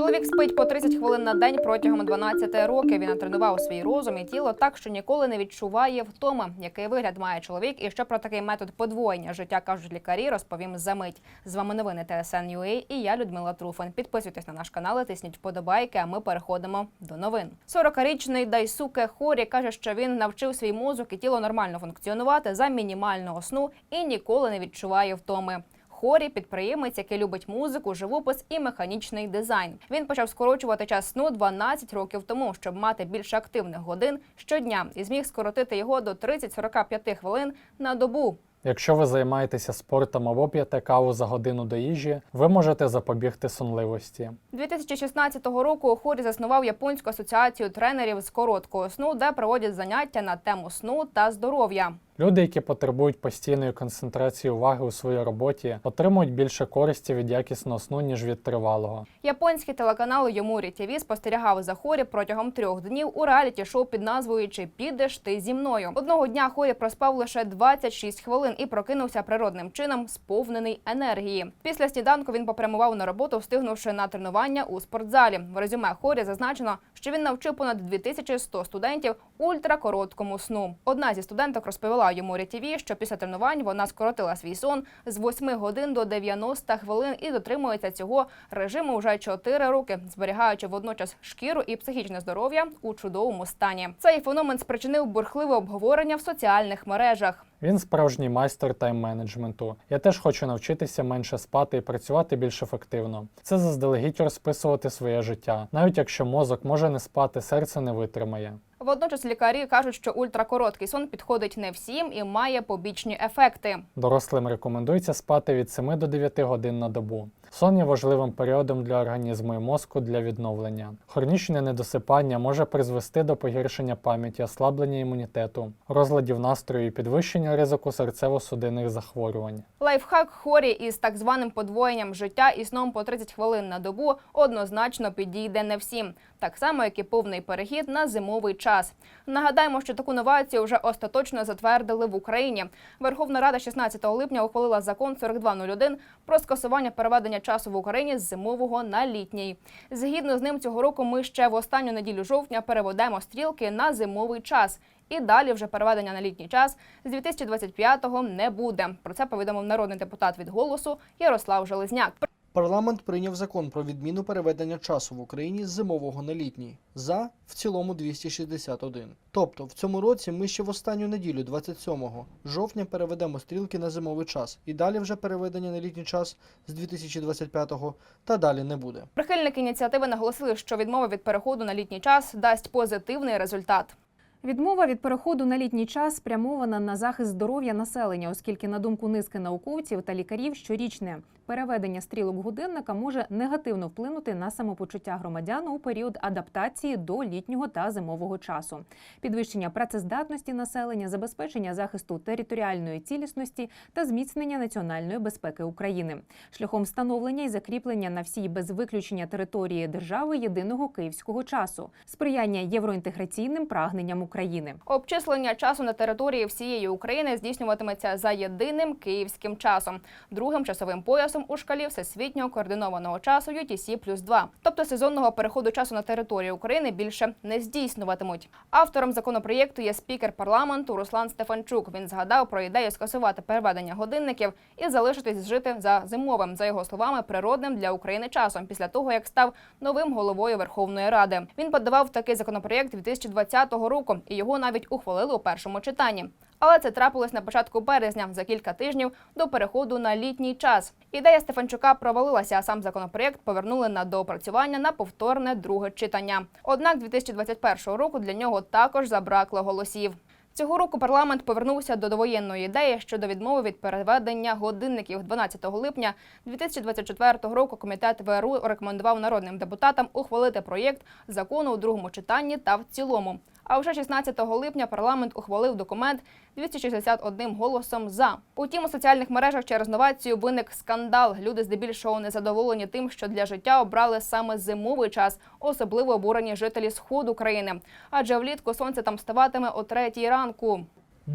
Чоловік спить по 30 хвилин на день протягом 12 років. Він натренував свій розум і тіло так, що ніколи не відчуває втоми. Який вигляд має чоловік, і що про такий метод подвоєння життя кажуть лікарі, розповім за мить. З вами новини ТСН.UA і я Людмила Труфан. Підписуйтесь на наш канал, тисніть вподобайки. А ми переходимо до новин. 40-річний Дайсуке Хорі каже, що він навчив свій мозок і тіло нормально функціонувати за мінімального сну і ніколи не відчуває втоми. Хорі підприємець, який любить музику, живопис і механічний дизайн. Він почав скорочувати час сну 12 років тому, щоб мати більше активних годин щодня, і зміг скоротити його до 30-45 хвилин на добу. Якщо ви займаєтеся спортом або п'єте каву за годину до їжі, ви можете запобігти сонливості. 2016 року Хорі заснував японську асоціацію тренерів з короткого сну, де проводять заняття на тему сну та здоров'я. Люди, які потребують постійної концентрації уваги у своїй роботі, отримують більше користі від якісного сну, ніж від тривалого. Японський телеканал Йомурі ТВ спостерігав за Хорі протягом трьох днів у реаліті-шоу під назвою Чи підеш ти зі мною. Одного дня Хорі проспав лише 26 хвилин і прокинувся природним чином, сповнений енергії. Після сніданку він попрямував на роботу, встигнувши на тренування у спортзалі. В резюме Хорі зазначено, що він навчив понад 2100 студентів ультракороткому сну. Одна зі студенток розповіла йому рятіві, що після тренувань вона скоротила свій сон з 8 годин до 90 хвилин і дотримується цього режиму вже 4 роки, зберігаючи водночас шкіру і психічне здоров'я у чудовому стані. Цей феномен спричинив бурхливе обговорення в соціальних мережах. Він справжній майстер тайм-менеджменту. Я теж хочу навчитися менше спати і працювати більш ефективно. Це заздалегідь розписувати своє життя, навіть якщо мозок може не спати, серце не витримає. Водночас лікарі кажуть, що ультракороткий сон підходить не всім і має побічні ефекти. Дорослим рекомендується спати від 7 до 9 годин на добу. Сон є важливим періодом для організму і мозку для відновлення. Хронічне недосипання може призвести до погіршення пам'яті, ослаблення імунітету, розладів настрою і підвищення ризику серцево-судинних захворювань. Лайфхак хорі із так званим подвоєнням життя і сном по 30 хвилин на добу однозначно підійде не всім, так само як і повний перехід на зимовий час. Нагадаємо, що таку новацію вже остаточно затвердили в Україні. Верховна Рада 16 липня ухвалила закон 4201 про скасування переведення часу в Україні з зимового на літній. Згідно з ним, цього року ми ще в останню неділю жовтня переведемо стрілки на зимовий час. І далі вже переведення на літній час з 2025-го не буде. Про це повідомив народний депутат від голосу Ярослав Железняк. Парламент прийняв закон про відміну переведення часу в Україні з зимового на літній. За в цілому 261. Тобто в цьому році ми ще в останню неділю, 27 жовтня, переведемо стрілки на зимовий час. І далі вже переведення на літній час з 2025-го та далі не буде. Прихильники ініціативи наголосили, що відмова від переходу на літній час дасть позитивний результат. Відмова від переходу на літній час спрямована на захист здоров'я населення, оскільки, на думку низки науковців та лікарів, щорічне переведення стрілок годинника може негативно вплинути на самопочуття громадян у період адаптації до літнього та зимового часу, підвищення працездатності населення, забезпечення захисту територіальної цілісності та зміцнення національної безпеки України, шляхом встановлення і закріплення на всій без виключення території держави єдиного київського часу, сприяння євроінтеграційним прагненням України. Обчислення часу на території всієї України здійснюватиметься за єдиним київським часом, другим часовим поясом у шкалі всесвітнього координованого часу UTC плюс 2. Тобто сезонного переходу часу на територію України більше не здійснюватимуть. Автором законопроєкту є спікер парламенту Руслан Стефанчук. Він згадав про ідею скасувати переведення годинників і залишитись жити за зимовим, за його словами, природним для України часом після того, як став новим головою Верховної Ради. Він подавав такий законопроєкт 2020 року, і його навіть ухвалили у першому читанні. Але це трапилось на початку березня за кілька тижнів до переходу на літній час. Ідея Стефанчука провалилася, а сам законопроєкт повернули на доопрацювання на повторне друге читання. Однак 2021 року для нього також забракло голосів. Цього року парламент повернувся до довоєнної ідеї щодо відмови від переведення годинників 12 липня 2024 року. Комітет ВРУ рекомендував народним депутатам ухвалити проєкт закону у другому читанні та в цілому. А вже 16 липня парламент ухвалив документ 261 голосом за. Утім, у соціальних мережах через новацію виник скандал. Люди здебільшого незадоволені тим, що для життя обрали саме зимовий час, особливо обурені жителі сходу країни. Адже влітку сонце там ставатиме о третій ранку.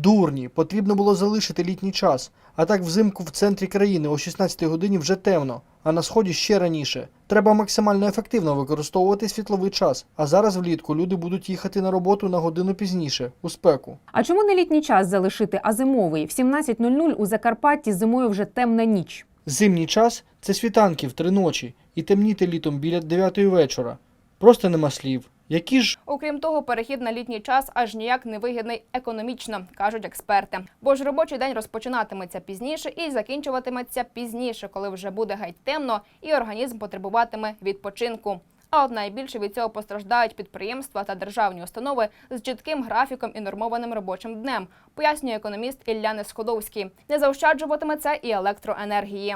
Дурні, потрібно було залишити літній час. А так взимку в центрі країни о 16 годині вже темно, а на сході ще раніше. Треба максимально ефективно використовувати світловий час. А зараз влітку люди будуть їхати на роботу на годину пізніше, у спеку. А чому не літній час залишити, а зимовий? В 17.00 у Закарпатті зимою вже темна ніч. Зимній час це світанки в три ночі і темніти літом біля 9 вечора. Просто нема слів. Які ж Окрім того, перехід на літній час аж ніяк не вигідний економічно, кажуть експерти. Бо ж робочий день розпочинатиметься пізніше і закінчуватиметься пізніше, коли вже буде геть темно і організм потребуватиме відпочинку. А от найбільше від цього постраждають підприємства та державні установи з чітким графіком і нормованим робочим днем, пояснює економіст Ілля Несходовський. Не заощаджуватиме це і електроенергії.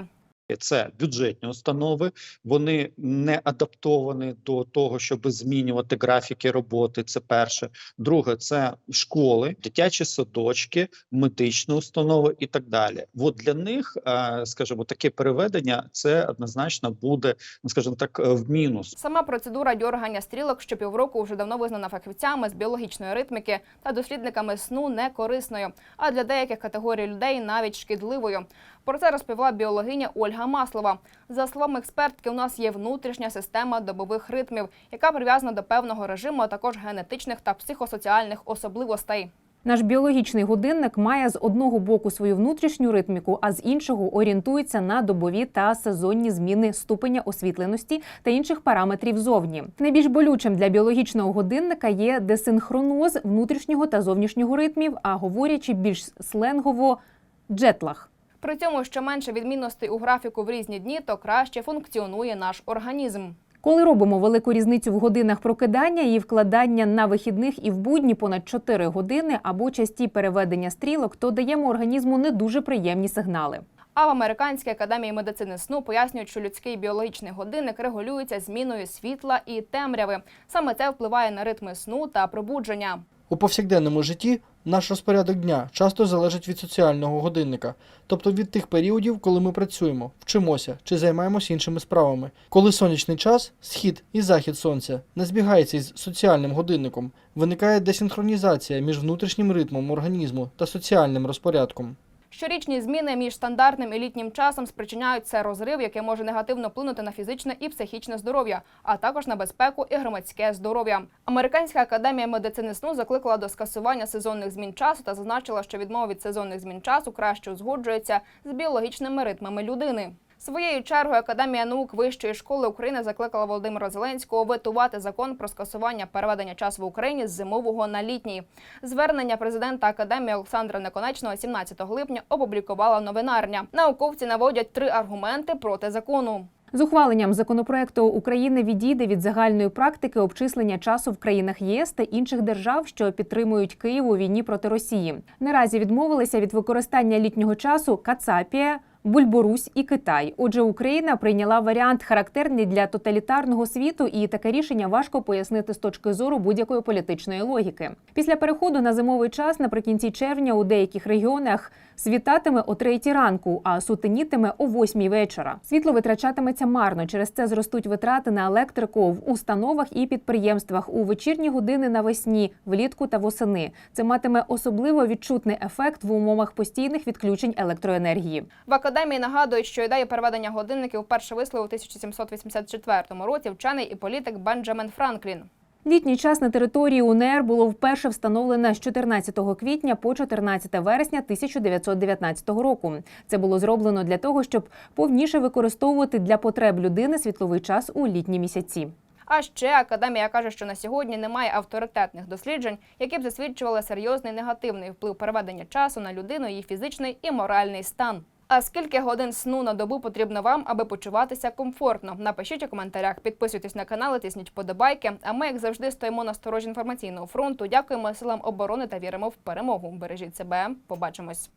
Це бюджетні установи, вони не адаптовані до того, щоб змінювати графіки роботи. Це перше. Друге, це школи, дитячі садочки, медичні установи і так далі. От для них, е, скажімо, таке переведення це однозначно буде, ну скажімо так, е, в мінус. Сама процедура дьоргання стрілок щопівроку вже давно визнана фахівцями з біологічної ритміки та дослідниками сну не корисною, а для деяких категорій людей навіть шкідливою. Про це розповіла біологиня Ольга Маслова. За словами експертки, у нас є внутрішня система добових ритмів, яка прив'язана до певного режиму, а також генетичних та психосоціальних особливостей. Наш біологічний годинник має з одного боку свою внутрішню ритміку, а з іншого орієнтується на добові та сезонні зміни ступеня освітленості та інших параметрів зовні. Найбільш болючим для біологічного годинника є десинхроноз внутрішнього та зовнішнього ритмів, а говорячи більш сленгово джетлаг. При цьому, що менше відмінностей у графіку в різні дні, то краще функціонує наш організм. Коли робимо велику різницю в годинах прокидання і вкладання на вихідних і в будні понад 4 години або часті переведення стрілок, то даємо організму не дуже приємні сигнали. А в Американській академії медицини сну пояснюють, що людський біологічний годинник регулюється зміною світла і темряви. Саме це впливає на ритми сну та пробудження. у повсякденному житті наш розпорядок дня часто залежить від соціального годинника, тобто від тих періодів, коли ми працюємо, вчимося чи займаємося іншими справами. Коли сонячний час, схід і захід сонця не збігається із соціальним годинником, виникає десинхронізація між внутрішнім ритмом організму та соціальним розпорядком. Щорічні зміни між стандартним і літнім часом спричиняють це розрив, який може негативно вплинути на фізичне і психічне здоров'я, а також на безпеку і громадське здоров'я. Американська академія медицини сну закликала до скасування сезонних змін часу та зазначила, що відмова від сезонних змін часу краще узгоджується з біологічними ритмами людини. Своєю чергою Академія наук Вищої школи України закликала Володимира Зеленського ветувати закон про скасування переведення часу в Україні з зимового на літній. Звернення президента Академії Олександра Неконечного 17 липня опублікувала новинарня. Науковці наводять три аргументи проти закону. З ухваленням законопроекту Україна відійде від загальної практики обчислення часу в країнах ЄС та інших держав, що підтримують Київ у війні проти Росії. Наразі відмовилися від використання літнього часу Кацапія. Бульборусь і Китай. Отже, Україна прийняла варіант характерний для тоталітарного світу, і таке рішення важко пояснити з точки зору будь-якої політичної логіки. Після переходу на зимовий час наприкінці червня у деяких регіонах світатиме о третій ранку, а сутенітиме о восьмій вечора. Світло витрачатиметься марно. Через це зростуть витрати на електрику в установах і підприємствах у вечірні години навесні, влітку та восени. Це матиме особливо відчутний ефект в умовах постійних відключень електроенергії. В академії нагадують, що ідею переведення годинників вперше висловив у 1784 році вчений і політик Бенджамін Франклін. Літній час на території УНР було вперше встановлено з 14 квітня по 14 вересня 1919 року. Це було зроблено для того, щоб повніше використовувати для потреб людини світловий час у літні місяці. А ще академія каже, що на сьогодні немає авторитетних досліджень, які б засвідчували серйозний негативний вплив переведення часу на людину, її фізичний і моральний стан. А скільки годин сну на добу потрібно вам, аби почуватися комфортно? Напишіть у коментарях, підписуйтесь на канал, тисніть подобайки. А ми, як завжди, стоїмо на сторожі інформаційного фронту. Дякуємо силам оборони та віримо в перемогу. Бережіть себе. Побачимось.